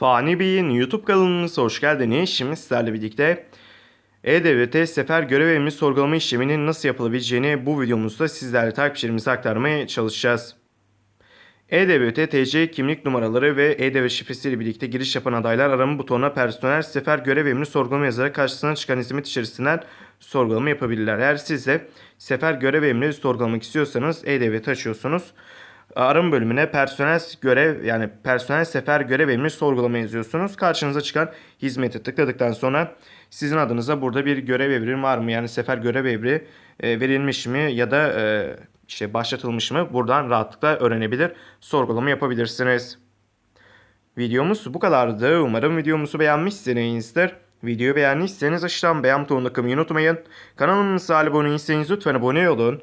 Fani Bey'in YouTube kanalımıza hoş geldiniz. Şimdi sizlerle birlikte E-Devlet'e sefer görev emri sorgulama işleminin nasıl yapılabileceğini bu videomuzda sizlerle takipçilerimize aktarmaya çalışacağız. E-Devlet'e TC kimlik numaraları ve E-Devlet şifresiyle birlikte giriş yapan adaylar arama butonuna personel sefer görev emri sorgulama yazarak karşısına çıkan hizmet içerisinden sorgulama yapabilirler. Eğer siz de sefer görev emri sorgulamak istiyorsanız E-Devlet açıyorsunuz. Arama bölümüne personel görev yani personel sefer görev emri sorgulama yazıyorsunuz. Karşınıza çıkan hizmete tıkladıktan sonra sizin adınıza burada bir görev emri var mı? Yani sefer görev emri e, verilmiş mi ya da e, işte başlatılmış mı? Buradan rahatlıkla öğrenebilir, sorgulama yapabilirsiniz. Videomuz bu kadardı. Umarım videomuzu beğenmişsinizdir. Videoyu beğendiyseniz aşağıdan beğen butonuna kılmayı unutmayın. Kanalımıza abone değilseniz lütfen abone olun.